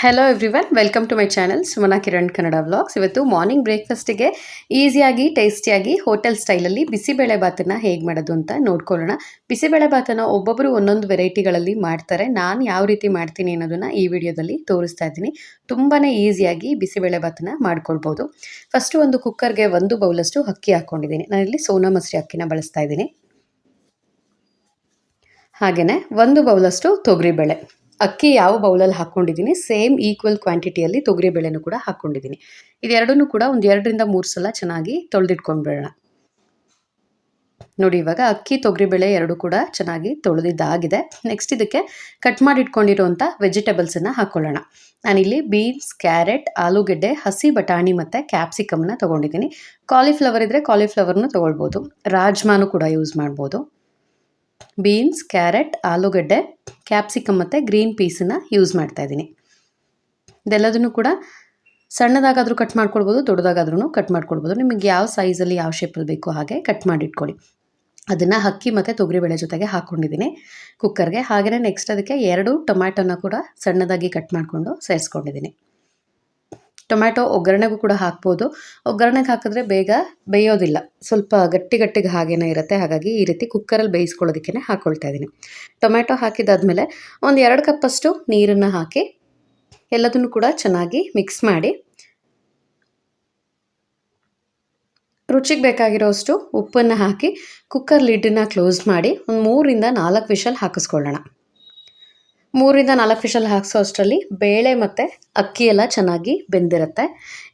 Hello everyone welcome to my channel Sumana Kiran Kannada vlogs ಇವತ್ತು morning ಬ್ರೇಕ್ಫಾಸ್ಟಿಗೆ ಈಸಿಯಾಗಿ ಟೇಸ್ಟಿಯಾಗಿ ಹೋಟೆಲ್ ಸ್ಟೈಲಲ್ಲಿ ಬಿಸಿಬೇಳೆ ಬಾತನ್ನು ಹೇಗೆ ಮಾಡೋದು ಅಂತ ನೋಡ್ಕೊಳ್ಳೋಣ. ಬಿಸಿಬೇಳೆ ಒಬ್ಬೊಬ್ಬರು ಒಂದೊಂದು ವೆರೈಟಿಗಳಲ್ಲಿ ಮಾಡ್ತಾರೆ. ನಾನು ಯಾವ ರೀತಿ ಮಾಡ್ತೀನಿ ಅನ್ನೋದನ್ನು ಈ ವಿಡಿಯೋದಲ್ಲಿ ತೋರಿಸ್ತಾ ಇದ್ದೀನಿ. ತುಂಬಾ ಈಸಿಯಾಗಿ ಬಿಸಿಬೇಳೆ ಮಾಡ್ಕೊಳ್ಬೋದು. ಫಸ್ಟು ಒಂದು ಕುಕ್ಕರ್ಗೆ ಒಂದು ಬೌಲಷ್ಟು ಅಕ್ಕಿ ಹಾಕ್ಕೊಂಡಿದ್ದೀನಿ. ನಾನಿಲ್ಲಿ ಸೋನಾ ಮಸರಿ ಅಕ್ಕಿನ ಬಳಸ್ತಾ ಇದ್ದೀನಿ. ಹಾಗೆಯೇ ಒಂದು ಬೌಲಷ್ಟು ತೊಗರಿಬೇಳೆ. ಅಕ್ಕಿ ಯಾವ ಬೌಲಲ್ಲಿ ಹಾಕ್ಕೊಂಡಿದ್ದೀನಿ, ಸೇಮ್ ಈಕ್ವಲ್ ಕ್ವಾಂಟಿಟಿಯಲ್ಲಿ ತೊಗರಿಬೇಳೆನೂ ಕೂಡ ಹಾಕ್ಕೊಂಡಿದ್ದೀನಿ. ಇದೆರಡನ್ನೂ ಕೂಡ ಒಂದು ಎರಡರಿಂದ ಮೂರು ಸಲ ಚೆನ್ನಾಗಿ ತೊಳೆದಿಟ್ಕೊಂಡ್ಬಿಡೋಣ. ನೋಡಿ, ಇವಾಗ ಅಕ್ಕಿ ತೊಗರಿಬೇಳೆ ಎರಡು ಕೂಡ ಚೆನ್ನಾಗಿ ತೊಳೆದಿದ್ದಾಗಿದೆ. ನೆಕ್ಸ್ಟ್ ಇದಕ್ಕೆ ಕಟ್ ಮಾಡಿಟ್ಕೊಂಡಿರುವಂಥ ವೆಜಿಟೇಬಲ್ಸನ್ನು ಹಾಕ್ಕೊಳ್ಳೋಣ ನಾನಿಲ್ಲಿ ಬೀನ್ಸ್ ಕ್ಯಾರೆಟ್ ಆಲೂಗೆಡ್ಡೆ, ಹಸಿ ಬಟಾಣಿ ಮತ್ತು ಕ್ಯಾಪ್ಸಿಕಮ್ನ ತೊಗೊಂಡಿದ್ದೀನಿ. ಕಾಲಿಫ್ಲವರ್ ಇದ್ದರೆ ಕಾಲಿಫ್ಲವರ್ನೂ ತೊಗೊಳ್ಬೋದು. ರಾಜ್ಮಾನು ಕೂಡ ಯೂಸ್ ಮಾಡ್ಬೋದು. ಬೀನ್ಸ್, ಕ್ಯಾರೆಟ್, ಆಲೂಗಡ್ಡೆ, ಕ್ಯಾಪ್ಸಿಕಮ್ ಮತ್ತು ಗ್ರೀನ್ ಪೀಸನ್ನು ಯೂಸ್ ಮಾಡ್ತಾಯಿದ್ದೀನಿ ಇದೆಲ್ಲದನ್ನು ಕೂಡ ಸಣ್ಣದಾಗಾದರೂ ಕಟ್ ಮಾಡ್ಕೊಳ್ಬೋದು, ದೊಡ್ಡದಾಗಾದ್ರೂ ಕಟ್ ಮಾಡ್ಕೊಳ್ಬೋದು. ನಿಮಗೆ ಯಾವ ಸೈಜಲ್ಲಿ ಯಾವ ಶೇಪಲ್ಲಿ ಬೇಕೋ ಹಾಗೆ ಕಟ್ ಮಾಡಿಟ್ಕೊಳ್ಳಿ. ಅದನ್ನು ಅಕ್ಕಿ ಮತ್ತು ತೊಗರಿಬೇಳೆ ಜೊತೆಗೆ ಹಾಕ್ಕೊಂಡಿದ್ದೀನಿ ಕುಕ್ಕರ್ಗೆ ಹಾಗೆಯೇ ನೆಕ್ಸ್ಟ್ ಅದಕ್ಕೆ ಎರಡು ಟೊಮ್ಯಾಟೊನ ಕೂಡ ಸಣ್ಣದಾಗಿ ಕಟ್ ಮಾಡಿಕೊಂಡು ಸೇರಿಸ್ಕೊಂಡಿದ್ದೀನಿ. ಟೊಮ್ಯಾಟೊ ಒಗ್ಗರಣೆಗೂ ಕೂಡ ಹಾಕ್ಬೋದು. ಒಗ್ಗರಣೆಗೆ ಹಾಕಿದ್ರೆ ಬೇಗ ಬೇಯೋದಿಲ್ಲ. ಸ್ವಲ್ಪ ಗಟ್ಟಿ ಗಟ್ಟಿಗೆ ಹಾಗೇನೇ ಇರುತ್ತೆ. ಹಾಗಾಗಿ ಈ ರೀತಿ ಕುಕ್ಕರಲ್ಲಿ ಬೇಯಿಸ್ಕೊಳ್ಳೋದಕ್ಕೆ ಹಾಕ್ಕೊಳ್ತಾ ಇದ್ದೀನಿ. ಟೊಮ್ಯಾಟೊ ಹಾಕಿದಾದ್ಮೇಲೆ ಒಂದು ಎರಡು ಕಪ್ಪಷ್ಟು ನೀರನ್ನು ಹಾಕಿ ಎಲ್ಲದನ್ನು ಕೂಡ ಚೆನ್ನಾಗಿ ಮಿಕ್ಸ್ ಮಾಡಿ ರುಚಿಗೆ ಬೇಕಾಗಿರೋಷ್ಟು ಉಪ್ಪನ್ನು ಹಾಕಿ ಕುಕ್ಕರ್ ಲಿಡ್ಡನ್ನು ಕ್ಲೋಸ್ ಮಾಡಿ ಒಂದು ಮೂರಿಂದ ನಾಲ್ಕು ವಿಷಲ್ ಹಾಕಿಸ್ಕೊಳ್ಳೋಣ. ಮೂರಿಂದ ನಾಲ್ಕು ಫಿಶಲ್ ಹಾಕ್ಸೋ ಅಷ್ಟರಲ್ಲಿ ಬೇಳೆ ಮತ್ತು ಅಕ್ಕಿ ಎಲ್ಲ ಚೆನ್ನಾಗಿ ಬೆಂದಿರುತ್ತೆ.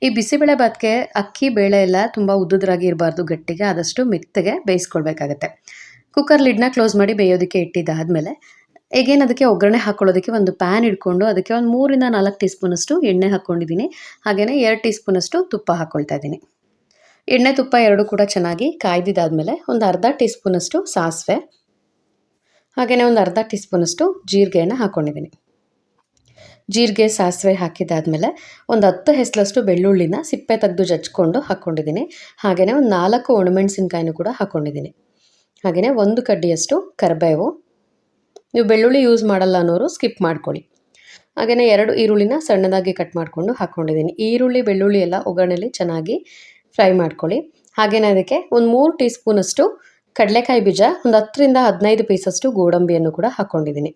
ಈ ಬಿಸಿಬೇಳೆ ಭಾತ್ಗೆ ಅಕ್ಕಿ, ಬೇಳೆ ಎಲ್ಲ ತುಂಬ ಉದ್ದುದ್ರಾಗಿ ಇರಬಾರ್ದು ಗಟ್ಟಿಗೆ, ಆದಷ್ಟು ಮೆತ್ತಗೆ ಬೇಯಿಸ್ಕೊಳ್ಬೇಕಾಗತ್ತೆ. ಕುಕ್ಕರ್ ಲಿಡ್ನ ಕ್ಲೋಸ್ ಮಾಡಿ ಬೇಯೋದಕ್ಕೆ ಇಟ್ಟಿದ್ದಾದಮೇಲೆ ಈಗೇನು ಅದಕ್ಕೆ ಒಗ್ಗರಣೆ ಹಾಕ್ಕೊಳ್ಳೋದಕ್ಕೆ ಒಂದು ಪ್ಯಾನ್ ಇಟ್ಕೊಂಡು ಅದಕ್ಕೆ ಒಂದು ಮೂರಿಂದ ನಾಲ್ಕು ಟೀ ಸ್ಪೂನಷ್ಟು ಎಣ್ಣೆ ಹಾಕ್ಕೊಂಡಿದ್ದೀನಿ. ಹಾಗೆಯೇ ಎರಡು ಟೀ ಸ್ಪೂನಷ್ಟು ತುಪ್ಪ ಹಾಕ್ಕೊಳ್ತಾ ಇದ್ದೀನಿ. ಎಣ್ಣೆ ತುಪ್ಪ ಎರಡು ಕೂಡ ಚೆನ್ನಾಗಿ ಕಾಯ್ದಿದ್ದಾದಮೇಲೆ ಒಂದು ಅರ್ಧ ಟೀ ಸ್ಪೂನಷ್ಟು ಸಾಸಿವೆ ಹಾಗೆಯೇ ಒಂದು ಅರ್ಧ ಟೀ ಸ್ಪೂನಷ್ಟು ಜೀರಿಗೆಯನ್ನು ಹಾಕ್ಕೊಂಡಿದ್ದೀನಿ ಜೀರಿಗೆ, ಸಾಸಿವೆ ಹಾಕಿದ್ದಾದಮೇಲೆ ಒಂದು ಹತ್ತು ಹೆಸಲಷ್ಟು ಬೆಳ್ಳುಳ್ಳಿನ ಸಿಪ್ಪೆ ತೆಗೆದು ಜಜ್ಕೊಂಡು ಹಾಕ್ಕೊಂಡಿದ್ದೀನಿ ಹಾಗೆಯೇ ಒಂದು ನಾಲ್ಕು ಒಣಮೆಣಸಿನ್ಕಾಯಿನೂ ಕೂಡ ಹಾಕ್ಕೊಂಡಿದ್ದೀನಿ ಹಾಗೆಯೇ ಒಂದು ಕಡ್ಡಿಯಷ್ಟು ಕರಿಬೇವು. ನೀವು ಬೆಳ್ಳುಳ್ಳಿ ಯೂಸ್ ಮಾಡಲ್ಲ ಅನ್ನೋರು ಸ್ಕಿಪ್ ಮಾಡ್ಕೊಳ್ಳಿ. ಹಾಗೆಯೇ ಎರಡು ಈರುಳ್ಳಿನ ಸಣ್ಣದಾಗಿ ಕಟ್ ಮಾಡಿಕೊಂಡು ಹಾಕ್ಕೊಂಡಿದ್ದೀನಿ ಈರುಳ್ಳಿ, ಬೆಳ್ಳುಳ್ಳಿ ಎಲ್ಲ ಒಗ್ಗರಣೆಯಲ್ಲಿ ಚೆನ್ನಾಗಿ ಫ್ರೈ ಮಾಡ್ಕೊಳ್ಳಿ. ಹಾಗೆಯೇ ಅದಕ್ಕೆ ಒಂದು ಮೂರು ಟೀ ಸ್ಪೂನಷ್ಟು ಕಡಲೆಕಾಯಿ ಬೀಜ ಒಂದು ಹತ್ತರಿಂದ ಹದಿನೈದು ಪೀಸಷ್ಟು ಗೋಡಂಬಿಯನ್ನು ಕೂಡ ಹಾಕ್ಕೊಂಡಿದ್ದೀನಿ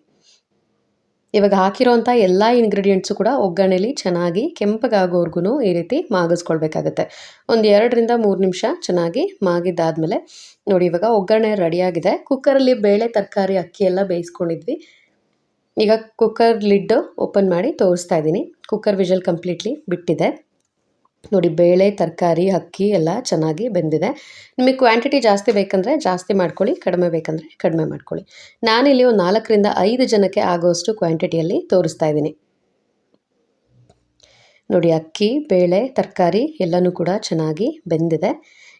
ಇವಾಗ ಹಾಕಿರೋಂಥ ಎಲ್ಲ ಇಂಗ್ರೀಡಿಯೆಂಟ್ಸು ಕೂಡ ಒಗ್ಗರಣೆಲಿ ಚೆನ್ನಾಗಿ ಕೆಂಪಗಾಗೋರ್ಗು ಈ ರೀತಿ ಮಾಗಿಸ್ಕೊಳ್ಬೇಕಾಗತ್ತೆ. ಒಂದು ಎರಡರಿಂದ ಮೂರು ನಿಮಿಷ ಚೆನ್ನಾಗಿ ಮಾಗಿದ್ದಾದಮೇಲೆ ನೋಡಿ ಇವಾಗ ಒಗ್ಗರಣೆ ರೆಡಿಯಾಗಿದೆ. ಕುಕ್ಕರಲ್ಲಿ ಬೇಳೆ, ತರಕಾರಿ, ಅಕ್ಕಿ ಎಲ್ಲ ಬೇಯಿಸ್ಕೊಂಡಿದ್ವಿ. ಈಗ ಕುಕ್ಕರ್ ಲಿಡ್ಡು ಓಪನ್ ಮಾಡಿ ತೋರಿಸ್ತಾ ಇದ್ದೀನಿ. ಕುಕ್ಕರ್ ವಿಜಲ್ ಕಂಪ್ಲೀಟ್ಲಿ ಬಿಟ್ಟಿದೆ. ನೋಡಿ ಬೇಳೆ, ತರಕಾರಿ, ಅಕ್ಕಿ ಎಲ್ಲ ಚೆನ್ನಾಗಿ ಬೆಂದಿದೆ. ನಿಮಗೆ ಕ್ವಾಂಟಿಟಿ ಜಾಸ್ತಿ ಬೇಕಂದರೆ ಜಾಸ್ತಿ ಮಾಡ್ಕೊಳ್ಳಿ, ಕಡಿಮೆ ಬೇಕಂದರೆ ಕಡಿಮೆ ಮಾಡ್ಕೊಳ್ಳಿ. ನಾನಿಲ್ಲಿ ಒಂದು ನಾಲ್ಕರಿಂದ ಐದು ಜನಕ್ಕೆ ಆಗೋಷ್ಟು ಕ್ವಾಂಟಿಟಿಯಲ್ಲಿ ತೋರಿಸ್ತಾ ಇದ್ದೀನಿ. ನೋಡಿ ಅಕ್ಕಿ, ಬೇಳೆ, ತರಕಾರಿ ಎಲ್ಲನೂ ಕೂಡ ಚೆನ್ನಾಗಿ ಬೆಂದಿದೆ.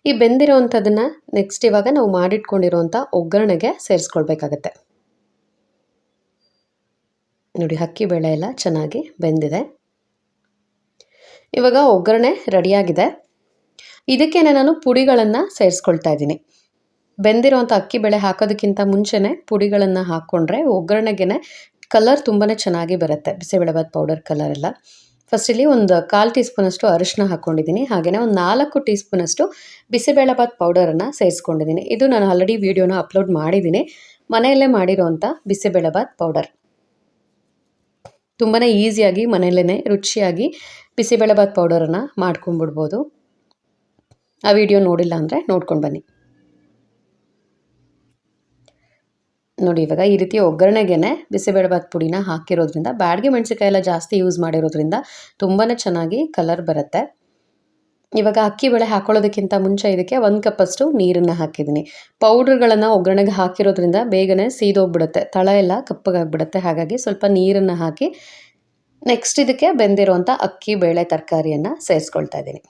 ಈ ಬೆಂದಿರೋವಂಥದ್ದನ್ನು ನೆಕ್ಸ್ಟ್ ಇವಾಗ ನಾವು ಮಾಡಿಟ್ಕೊಂಡಿರೋವಂಥ ಒಗ್ಗರಣೆಗೆ ಸೇರಿಸ್ಕೊಳ್ಬೇಕಾಗತ್ತೆ. ನೋಡಿ ಅಕ್ಕಿ, ಬೇಳೆ ಎಲ್ಲ ಚೆನ್ನಾಗಿ ಬೆಂದಿದೆ. ಇವಾಗ ಒಗ್ಗರಣೆ ರೆಡಿಯಾಗಿದೆ. ಇದಕ್ಕೆ ನಾನು ಪುಡಿಗಳನ್ನು ಸೇರಿಸ್ಕೊಳ್ತಾ ಇದ್ದೀನಿ. ಬೆಂದಿರೋವಂಥ ಅಕ್ಕಿ ಬೇಳೆ ಹಾಕೋದಕ್ಕಿಂತ ಮುಂಚೆನೇ ಪುಡಿಗಳನ್ನು ಹಾಕ್ಕೊಂಡ್ರೆ ಒಗ್ಗರಣೆಗೆ ಕಲರ್ ತುಂಬಾ ಚೆನ್ನಾಗಿ ಬರುತ್ತೆ. ಬಿಸಿಬೇಳೆಬಾತ್ ಪೌಡರ್ ಕಲರ್ ಎಲ್ಲ. ಫಸ್ಟ್ ಇಲ್ಲಿ ಒಂದು ಕಾಲು ಟೀ ಸ್ಪೂನಷ್ಟು ಅರಿಶಿನ ಹಾಕ್ಕೊಂಡಿದ್ದೀನಿ ಹಾಗೆಯೇ ಒಂದು ನಾಲ್ಕು ಟೀ ಸ್ಪೂನಷ್ಟು ಬಿಸಿಬೇಳೆಬಾತ್ ಪೌಡರನ್ನು ಸೇರಿಸ್ಕೊಂಡಿದ್ದೀನಿ. ಇದು ನಾನು ಆಲ್ರೆಡಿ ವೀಡಿಯೋನ ಅಪ್ಲೋಡ್ ಮಾಡಿದ್ದೀನಿ. ಮನೆಯಲ್ಲೇ ಮಾಡಿರೋವಂಥ ಬಿಸಿಬೇಳೆಬಾತ್ ಪೌಡರ್. ತುಂಬಾ ಈಸಿಯಾಗಿ ಮನೆಯಲ್ಲೇ ರುಚಿಯಾಗಿ ಬಿಸಿಬೇಳೆಬಾತ್ ಪೌಡರನ್ನು ಮಾಡ್ಕೊಂಡ್ಬಿಡ್ಬೋದು. ಆ ವಿಡಿಯೋ ನೋಡಿಲ್ಲ ಅಂದರೆ ನೋಡ್ಕೊಂಡು ಬನ್ನಿ. ನೋಡಿ, ಇವಾಗ ಈ ರೀತಿ ಒಗ್ಗರಣೆಗೆ ಬಿಸಿಬೇಳೆಬಾತ್ ಪುಡಿನ ಹಾಕಿರೋದ್ರಿಂದ, ಬ್ಯಾಡ್ಗೆ ಮೆಣಸಿಕಾಯಿ ಎಲ್ಲ ಜಾಸ್ತಿ ಯೂಸ್ ಮಾಡಿರೋದ್ರಿಂದ ತುಂಬಾ ಚೆನ್ನಾಗಿ ಕಲರ್ ಬರುತ್ತೆ. ಇವಾಗ ಅಕ್ಕಿ ಬೇಳೆ ಹಾಕೊಳ್ಳೋದಕ್ಕಿಂತ ಮುಂಚೆ ಇದಕ್ಕೆ ಒಂದು ಕಪ್ಪಷ್ಟು ನೀರನ್ನು ಹಾಕಿದ್ದೀನಿ. ಪೌಡ್ರ್ಗಳನ್ನು ಒಗ್ಗರಣೆಗೆ ಹಾಕಿರೋದ್ರಿಂದ ಬೇಗನೆ ಸೀದೋಗ್ಬಿಡುತ್ತೆ. ತಳ ಎಲ್ಲ ಕಪ್ಪಗಾಗ್ಬಿಡುತ್ತೆ. ಹಾಗಾಗಿ ಸ್ವಲ್ಪ ನೀರನ್ನು ಹಾಕಿ ನೆಕ್ಸ್ಟ್ ಇದಕ್ಕೆ ಬೆಂದಿರುವಂಥ ಅಕ್ಕಿ, ಬೇಳೆ, ತರಕಾರಿಯನ್ನು ಸೇರಿಸ್ಕೊಳ್ತಾ ಇದ್ದೀನಿ.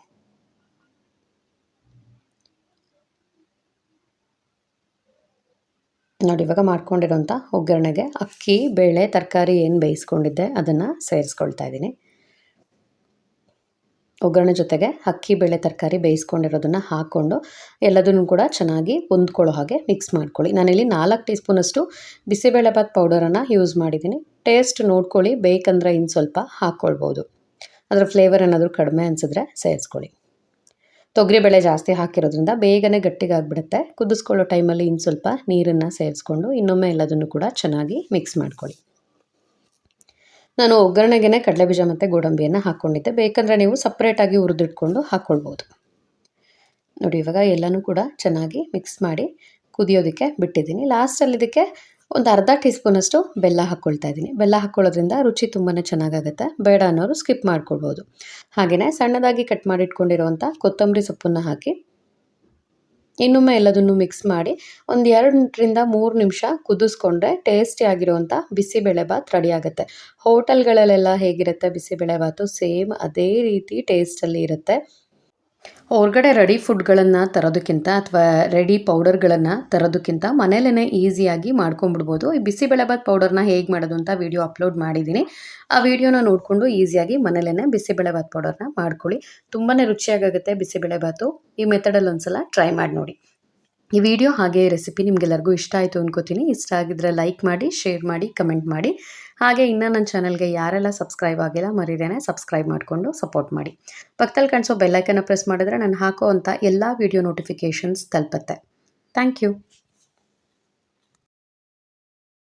ನೋಡಿ, ಇವಾಗ ಮಾಡ್ಕೊಂಡಿರೋಂಥ ಒಗ್ಗರಣೆಗೆ ಅಕ್ಕಿ, ಬೇಳೆ, ತರಕಾರಿ ಏನು ಬೇಯಿಸ್ಕೊಂಡಿದ್ದೆ ಅದನ್ನು ಸೇರಿಸ್ಕೊಳ್ತಾ ಇದ್ದೀನಿ. ಒಗ್ಗರಣೆ ಜೊತೆಗೆ ಅಕ್ಕಿ, ಬೇಳೆ, ತರಕಾರಿ ಬೇಯಿಸ್ಕೊಂಡಿರೋದನ್ನು ಹಾಕ್ಕೊಂಡು ಎಲ್ಲದನ್ನು ಕೂಡ ಚೆನ್ನಾಗಿ ಹೊಂದ್ಕೊಳ್ಳೋ ಹಾಗೆ ಮಿಕ್ಸ್ ಮಾಡ್ಕೊಳ್ಳಿ. ನಾನಿಲ್ಲಿ ನಾಲ್ಕು ಟೀ ಸ್ಪೂನಷ್ಟು ಪೌಡರನ್ನು ಯೂಸ್ ಮಾಡಿದ್ದೀನಿ. ಟೇಸ್ಟ್ ನೋಡ್ಕೊಳ್ಳಿ, ಬೇಕಂದ್ರೆ ಇನ್ನು ಸ್ವಲ್ಪ ಹಾಕ್ಕೊಳ್ಬೋದು ಅದರ ಫ್ಲೇವರ್ ಏನಾದರೂ ಕಡಿಮೆ ಅನಿಸಿದ್ರೆ ಸೇರಿಸ್ಕೊಳ್ಳಿ. ತೊಗರಿಬೇಳೆ ಜಾಸ್ತಿ ಹಾಕಿರೋದ್ರಿಂದ ಬೇಗನೆ ಗಟ್ಟಿಗಾಗ್ಬಿಡುತ್ತೆ. ಕುದಿಸ್ಕೊಳ್ಳೋ ಟೈಮಲ್ಲಿ ಇನ್ನು ಸ್ವಲ್ಪ ನೀರನ್ನು ಸೇರಿಸ್ಕೊಂಡು ಇನ್ನೊಮ್ಮೆ ಎಲ್ಲದನ್ನು ಕೂಡ ಚೆನ್ನಾಗಿ ಮಿಕ್ಸ್ ಮಾಡ್ಕೊಳ್ಳಿ. ನಾನು ಒಗ್ಗರಣೆಗೆ ಕಡಲೆಬೀಜ ಮತ್ತು ಗೋಡಂಬಿಯನ್ನು ಹಾಕ್ಕೊಂಡಿದ್ದೆ ಬೇಕಂದರೆ ನೀವು ಸಪ್ರೇಟಾಗಿ ಹುರಿದಿಟ್ಕೊಂಡು ಹಾಕ್ಕೊಳ್ಬೋದು ನೋಡಿ, ಇವಾಗ ಎಲ್ಲನೂ ಕೂಡ ಚೆನ್ನಾಗಿ ಮಿಕ್ಸ್ ಮಾಡಿ ಕುದಿಯೋದಕ್ಕೆ ಬಿಟ್ಟಿದ್ದೀನಿ. ಲಾಸ್ಟಲ್ಲಿ ಇದಕ್ಕೆ ಒಂದು ಅರ್ಧ ಟೀ ಸ್ಪೂನಷ್ಟು ಬೆಲ್ಲ ಹಾಕ್ಕೊಳ್ತಾ ಇದ್ದೀನಿ. ಬೆಲ್ಲ ಹಾಕ್ಕೊಳ್ಳೋದ್ರಿಂದ ರುಚಿ ತುಂಬಾ ಚೆನ್ನಾಗಾಗುತ್ತೆ. ಬೇಡ ಅನ್ನೋರು ಸ್ಕಿಪ್ ಮಾಡ್ಕೊಳ್ಬೋದು. ಹಾಗೆಯೇ ಸಣ್ಣದಾಗಿ ಕಟ್ ಮಾಡಿಟ್ಕೊಂಡಿರುವಂಥ ಕೊತ್ತಂಬರಿ ಸೊಪ್ಪನ್ನು ಹಾಕಿ ಇನ್ನೊಮ್ಮೆ ಎಲ್ಲದನ್ನು ಮಿಕ್ಸ್ ಮಾಡಿ ಒಂದು ಎರಡರಿಂದ ಮೂರು ನಿಮಿಷ ಕುದಿಸ್ಕೊಂಡ್ರೆ ಟೇಸ್ಟಿ ಆಗಿರುವಂಥ ಬಿಸಿಬೇಳೆಭಾತ್ ರೆಡಿ ಆಗುತ್ತೆ. ಹೋಟೆಲ್ಗಳಲ್ಲೆಲ್ಲ ಹೇಗಿರುತ್ತೆ ಬಿಸಿಬೇಳೆಭಾತು ಸೇಮ್ ಅದೇ ರೀತಿ ಟೇಸ್ಟಲ್ಲಿ ಇರುತ್ತೆ. ಹೊರಗಡೆ ರೆಡಿ ಫುಡ್ಗಳನ್ನು ತರೋದಕ್ಕಿಂತ ಅಥವಾ ರೆಡಿ ಪೌಡರ್ಗಳನ್ನು ತರೋದಕ್ಕಿಂತ ಮನೇಲೇ ಈಸಿಯಾಗಿ ಮಾಡ್ಕೊಂಬಿಡ್ಬೋದು ಈ ಬಿಸಿಬೇಳೆಬಾತ್ ಪೌಡರ್ನ ಹೇಗೆ ಮಾಡೋದು ಅಂತ ವಿಡಿಯೋ ಅಪ್ಲೋಡ್ ಮಾಡಿದ್ದೀನಿ. ಆ ವಿಡಿಯೋನ ನೋಡಿಕೊಂಡು ಈಸಿಯಾಗಿ ಮನೇಲೇ ಬಿಸಿಬೇಳೆಭಾತ್ ಪೌಡರ್ನ ಮಾಡ್ಕೊಳ್ಳಿ. ತುಂಬಾ ರುಚಿಯಾಗುತ್ತೆ ಬಿಸಿಬೇಳೆಭಾತು ಈ ಮೆಥಡಲ್ಲಿ ಒಂದ್ಸಲ ಟ್ರೈ ಮಾಡಿ ನೋಡಿ. ಈ ವಿಡಿಯೋ ಹಾಗೆ ರೆಸಿಪಿ ನಿಮಗೆಲ್ಲರಿಗೂ ಇಷ್ಟ ಆಯಿತು ಅನ್ಕೋತೀನಿ. ಇಷ್ಟ ಆಗಿದ್ರೆ ಲೈಕ್ ಮಾಡಿ ಶೇರ್ ಮಾಡಿ ಕಮೆಂಟ್ ಮಾಡಿ. ಹಾಗೆ ಇನ್ನೂ ನನ್ನ ಚಾನಲ್ಗೆ ಯಾರೆಲ್ಲ ಸಬ್ಸ್ಕ್ರೈಬ್ ಆಗಿಲ್ಲ ಮರಿದೇನೆ ಸಬ್ಸ್ಕ್ರೈಬ್ ಮಾಡಿಕೊಂಡು ಸಪೋರ್ಟ್ ಮಾಡಿ. ಪಕ್ಕದಲ್ಲಿ ಕಾಣಿಸೋ ಬೆಲ್ಲೈಕನ್ನ ಪ್ರೆಸ್ ಮಾಡಿದ್ರೆ ನಾನು ಹಾಕೋ ಅಂಥ ಎಲ್ಲ ವಿಡಿಯೋ ನೋಟಿಫಿಕೇಷನ್ಸ್ ತಲುಪತ್ತೆ. Thank you